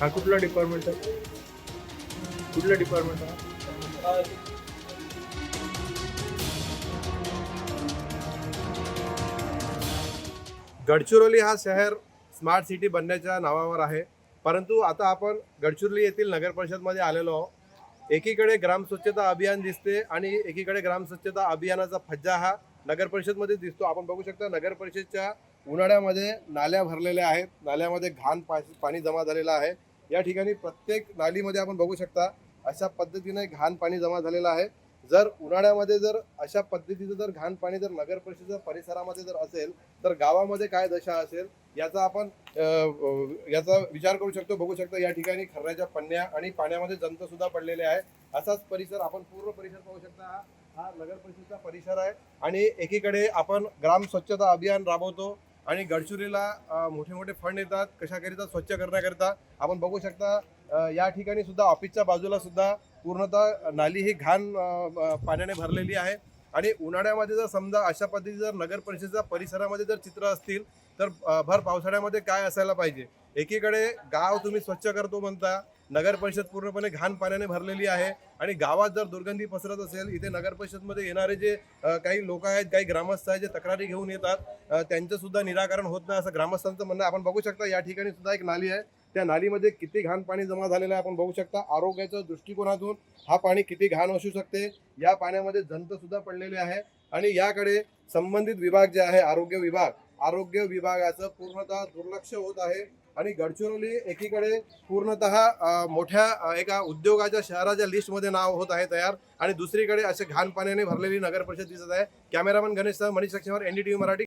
हा कुठला डिपार्टमेंट आहे? कुठला डिपार्टमेंट आहे? गडचिरोली हा शहर स्मार्ट सिटी बनण्याच्या नावावर आहे. परंतु आता आपण गडचिरोली येथील नगर परिषदमध्ये आलेलो आहोत. एकीकडे ग्राम स्वच्छता अभियान दिसते आणि एकीकडे ग्राम स्वच्छता अभियानाचा फज्जा हा नगर परिषदमध्ये दिसतो. आपण बघू शकता नगर परिषदच्या उन्हाळ्यामध्ये नाल्या भरलेल्या आहेत. नाल्यामध्ये घाण पा पाणी जमा झालेलं आहे. या ठिकाणी प्रत्येक नालीमध्ये आपण बघू शकता अशा पद्धतीने घाण पाणी जमा झालेलं आहे. जर उन्हाळ्यामध्ये जर अशा पद्धतीचं जर घाण पाणी जर नगर परिषदेच्या परिसरामध्ये जर असेल तर गावामध्ये काय दशा असेल याचा आपण याचा विचार करू शकतो बघू शकतो. या ठिकाणी खर्राच्या पन्न्या आणि पाण्यामध्ये जंत सुद्धा पडलेले आहे. असाच परिसर आपण पूर्ण परिसर पाहू शकता. हा हा नगर परिषदेचा परिसर आहे. आणि एकीकडे आपण ग्राम स्वच्छता अभियान राबवतो. आणि गडचिरोलीला मोठे मोठे फंड येतात कशाकरिता स्वच्छ करण्याकरिता. आपण बघू शकता या ठिकाणी सुद्धा ऑफिसच्या बाजूला सुद्धा पूर्णतः नाली ही घाण पाण्याने भरलेली आहे. आणि उन्हाळ्यामध्ये जर समजा अशा पद्धती जर नगर परिषदेच्या परिसरामध्ये जर चित्र असतील तर भर पावसाळ्यामध्ये काय असायला पाहिजे? एकीकडे गाव तुम्ही स्वच्छ करतो म्हणता नगर परिषद पूर्णपणे घाण पाण्याने भरलेली आहे. आणि गावात जर दुर्गंधी पसरत असेल इथे नगर परिषदमध्ये येणारे जे काही लोक आहेत काही ग्रामस्थ आहेत जे तक्रारी घेऊन येतात त्यांचंसुद्धा त्यांचं सुद्धा निराकरण होत नाही असं ग्रामस्थांचं म्हणणं आपण बघू शकता या ठिकाणी सुद्धा एक नाली आहे. त्या नालीमध्ये किती घाण पाणी जमा झालेलं आहे आपण बघू शकता. आरोग्याच्या दृष्टिकोनातून हा पाणी किती घाण असू शकते या पाण्यामध्ये जंत सुद्धा पडलेले आहे. आणि याकडे संबंधित विभाग जे आहे आरोग्य विभाग आरोग्य विभागाचं पूर्णतः दुर्लक्ष होत आहे. आणि गडचिरोली एकीकडे पूर्णतः मोठ्या एका उद्योगाच्या शहराच्या लिस्टमध्ये नाव होत आहे तयार. आणि दुसरीकडे असे घाण पाण्याने भरलेली नगर परिषद दिसत आहे. कॅमेरामन गणेश मनीष लक्ष्मीवर एनडीटीव्ही मराठी.